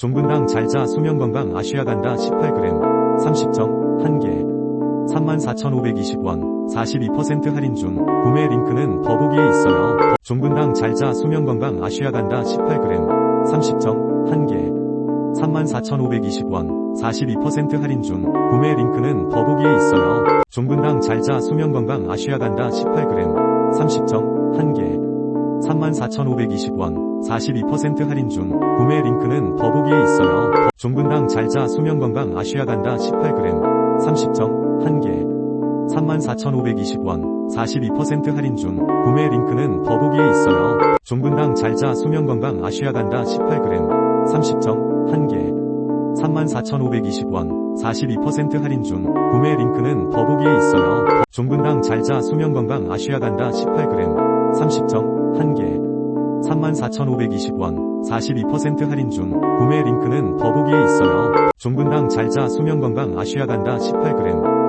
종분당 잘자 수면건강 아쉬아간다 18g 30정 1개. 34,520원 42% 할인 중 구매 링크는 더보기에 있어요. 종분당 잘자 수면건강 아쉬아간다 18g 30정 1개. 34,520원 42% 할인 중 구매 링크는 더보기에 있어요. 종분당 잘자 수면건강 아쉬아간다 18g 30정 1개 34,520원 42% 할인 중 구매 링크는 더보기에 있어요. 종분당 잘자 수면건강 아쉬아 간다 18g 30정 1개 34,520원 42% 할인 중 구매 링크는 더보기에 있어요. 종분당 잘자 수면건강 아쉬아 간다 18g 30정 1개 34,520원 42% 할인 중 구매 링크는 더보기에 있어요. 종분당 잘자 수면건강 아쉬아 간다 18g 30정 1개 34,520원 42% 할인 중 구매 링크는 더보기에 있어요. 종분당 잘자 수면건강 아쉬아간다 18g